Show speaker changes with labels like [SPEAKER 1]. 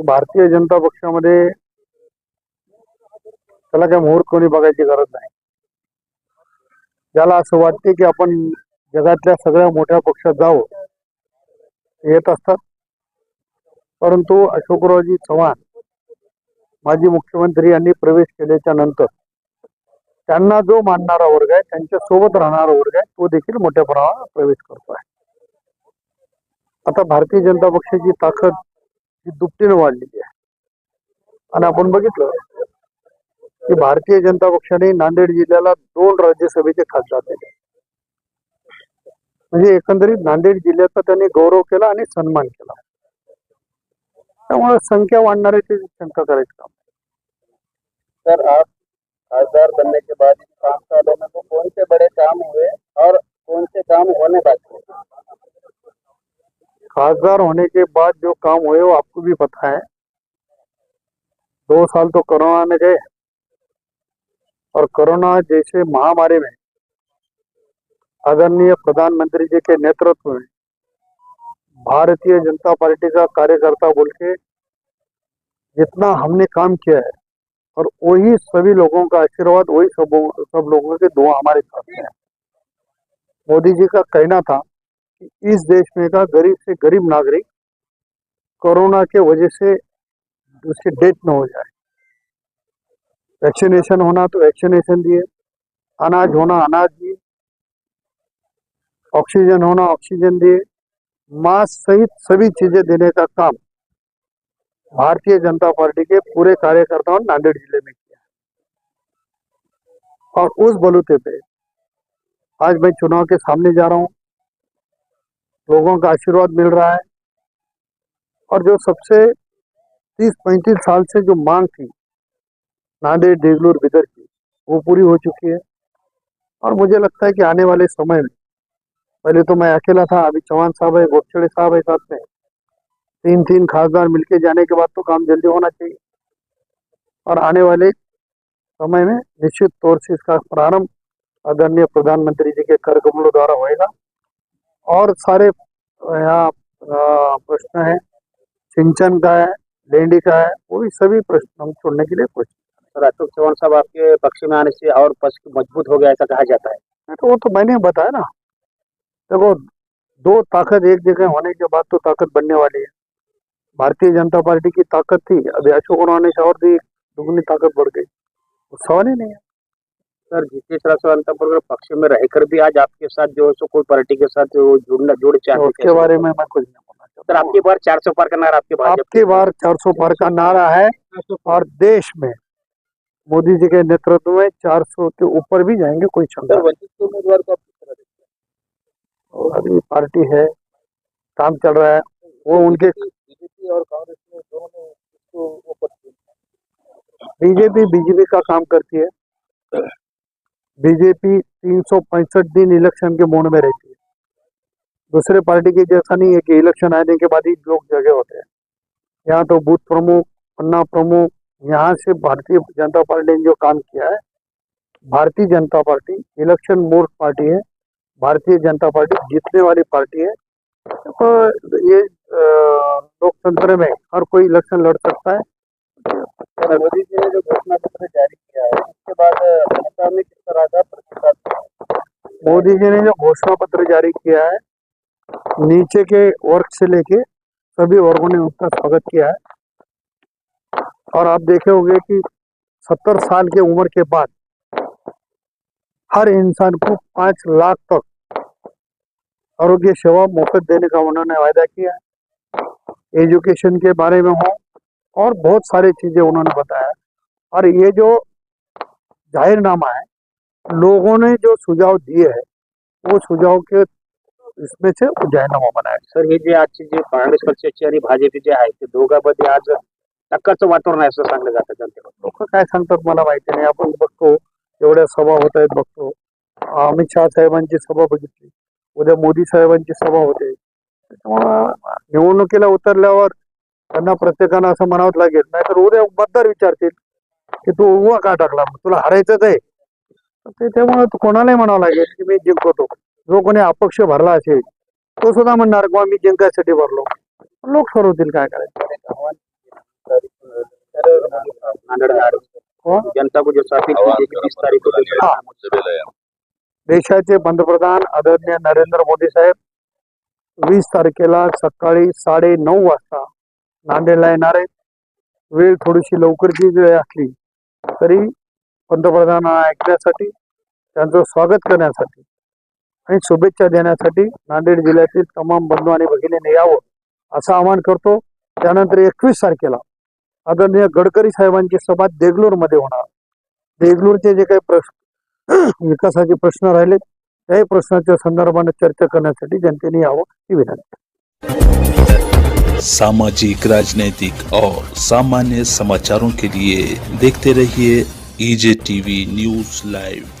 [SPEAKER 1] भारतीय जनता पक्षामध्ये त्याला काय मुहूर्त कोणी बघायची गरज नाही. ज्याला असं वाटते की आपण जगातल्या सगळ्या मोठ्या पक्षात जावं येत असतात. परंतु अशोकरावजी चव्हाण माजी मुख्यमंत्री यांनी प्रवेश केल्याच्यानंतर त्यांना जो मानणारा वर्ग आहे त्यांच्यासोबत राहणारा वर्ग आहे तो देखील मोठ्या प्रमाणात प्रवेश करतो आहे आता भारतीय जनता पक्षाची ताकद ही दुपटीने वाढलेली आहे. आणि आपण बघितलं की भारतीय जनता पक्षाने नांदेड जिल्ह्याला दोन राज्यसभेचे खासदार दिले. म्हणजे एकंदरीत नांदेड जिल्ह्याचा त्यांनी गौरव केला आणि सन्मान केला. त्यामुळे संख्या वाढणाऱ्याची शंका करायची काम
[SPEAKER 2] सर आप खासदार बनने के बाद काम पाँच में कौन से बड़े काम हुए और कौन से काम होने बाकी?
[SPEAKER 1] खासदार होने के बाद जो काम हुए, वो आपको भी पता है। दो साल तो कोरोना में गए और कोरोना जैसे महामारी में आदरणीय प्रधानमंत्री जी के नेतृत्व में भारतीय जनता पार्टी का कार्यकर्ता बोल के जितना हमने काम किया है और वही सभी लोगों का आशीर्वाद, वही सब सब लोगों के दुआ हमारे साथ में है। मोदी जी का कहना था कि इस देश में का गरीब से गरीब नागरिक कोरोना के वजह से उसकी डेथ न हो जाए। वैक्सीनेशन होना तो वैक्सीनेशन दिए। अनाज होना अनाज दिए। ऑक्सीजन होना ऑक्सीजन दिए। मास्क सहित सभी चीज़ें देने का काम भारतीय जनता पार्टी के पूरे कार्यकर्ताओं ने नांदेड़ ज़िले में किया। और उस बलूते पे आज मैं चुनाव के सामने जा रहा हूँ। लोगों का आशीर्वाद मिल रहा है। और जो सबसे तीस पैंतीस साल से जो मांग थी, नांदेड़, देगलूर, बिदर की, वो पूरी हो चुकी है। और मुझे लगता है कि आने वाले समय में, पहले तो मैं अकेला था, अभी चौहान साहब है गोपछड़े साहब है साथ में। तीन तीन खासदार मिलके जाने के बाद तो काम जल्दी होना चाहिए। और आने वाले समय में निश्चित तौर से इसका प्रारंभ आदरणीय प्रधानमंत्री जी के कर कमलों द्वारा होएगा। और सारे यहाँ प्रश्न है। सिंचन का है, लेंडी का है, वो भी सभी प्रश्न हम छोड़ने के लिए कोशिश
[SPEAKER 2] अशोक चौहान साहब आपके पक्ष में आने से और पक्ष मज़बूत हो गया ऐसा कहा जाता है।
[SPEAKER 1] तो वो तो मैंने बताया ना। देखो, दो ताकत एक जगह होने के बाद तो ताकत बनने वाली है। भारतीय जनता पार्टी की ताकत थी। अभी अशोक उन्होंने और दी दुगनी ताकत बढ़ गई। सवाल ही नहीं है।
[SPEAKER 2] सर जितेश राष्ट्रवादी पक्ष में रहकर भी आज आपके साथ जो है कोई पार्टी के साथ जो जुड़ना जुड़
[SPEAKER 1] तो
[SPEAKER 2] चाहते
[SPEAKER 1] उसके बारे में मैं कुछ नहीं बोलना
[SPEAKER 2] सर
[SPEAKER 1] चाहता।
[SPEAKER 2] आपकी बार चार सौ पार का नारा आपके
[SPEAKER 1] आपकी बार 400 पार का नारा है और देश में मोदी जी के नेतृत्व में 400 के ऊपर भी जाएँगे कोई
[SPEAKER 2] क्षमता उम्मीदवार को तरह
[SPEAKER 1] और अभी पार्टी है काम चल रहा है वो उनके
[SPEAKER 2] बीजेपी और कांग्रेस में दोनों।
[SPEAKER 1] बीजेपी बीजेपी का काम करती है। बीजेपी तीन सौ पैंसठ दिन इलेक्शन के मोड में रहती है। दूसरे पार्टी के जैसा नहीं है कि इलेक्शन आने के बाद ही लोग जगह होते हैं। यहाँ तो बूथ प्रमुख पन्ना प्रमुख, यहाँ से भारतीय जनता पार्टी ने जो काम किया है, Bharatiya Janata party, election mode party है। भारतीय जनता पार्टी जीतने वाली पार्टी है। तो ये लोकतंत्र में हर कोई इलेक्शन लड़ सकता है।
[SPEAKER 2] मोदी जी ने जो घोषणा पत्र जारी किया है, उसके बाद तरह का मिला?
[SPEAKER 1] मोदी जी ने जो घोषणा पत्र जारी किया है, नीचे के वर्ग से लेके सभी वर्गों ने उसका स्वागत किया है और आप देखे होंगे कि सत्तर साल के उम्र के बाद हर इंसान को पाँच लाख तक आरोग्य सेवा मुफ़्त देने का उन्होंने वायदा किया है एजुकेशन के बारे में हो और बहुत सारी चीज़ें उन्होंने बताया और ये जो जाहिरनामा है लोगों ने जो सुझाव दिए हैं वो सुझाव के इसमें से जाहीरनामा बनाया
[SPEAKER 2] सर हे जे आजचे जे काँग्रेस पक्षाचे आणि भाजप जे आहे ते दोघांमध्ये आज टक्करचं वातावरण आहे असं सांगलं जातं जनतेकडून
[SPEAKER 1] लोक काय सांगतात मला माहिती नाही. आपण बघतो एवढ्या सभा होत आहेत बघतो. अमित शहा साहेबांची सभा बघितली. उद्या मोदी साहेबांची सभा होते. निवडणुकीला उतरल्यावर त्यांना प्रत्येकानं असं म्हणावं लागेल नाहीतर उद्या मतदार विचारतील की तू उभा का टाकला? तुला हरायचंच आहे. ते त्यामुळे कोणालाही म्हणावं लागेल की मी जिंकवतो जो कोणी अपक्ष भरला असेल तो सुद्धा म्हणणार किंवा मी जिंकायसाठी भरलो. लोक ठरवतील काय करायचं. हाँ? देशाचे पंतप्रधान आदरणीय नरेंद्र मोदी साहेब वीस तारखेला सकाळी साडे नऊ वाजता नांदेडला येणार आहेत. वेळ थोडीशी लवकरची जरी असली तरी पंतप्रधान ऐकण्यासाठी त्यांचं स्वागत करण्यासाठी आणि शुभेच्छा देण्यासाठी नांदेड जिल्ह्यातील तमाम बंधू आणि भगिनीने यावं असं आवाहन करतो. त्यानंतर एकवीस तारखेला आदरणीय गडकरी साहेबांची सभा देगलूरमध्ये होणार. देगलूरचे जे काही प्रश्न विकासाचे प्रश्न राहिले त्याही प्रश्नाच्या संदर्भाने चर्चा करण्यासाठी जनतेने यावं ही विनंती.
[SPEAKER 3] सामाजिक राजनैतिक और सामान्य समाचारों के लिए देखते रहिए EJTV News Live.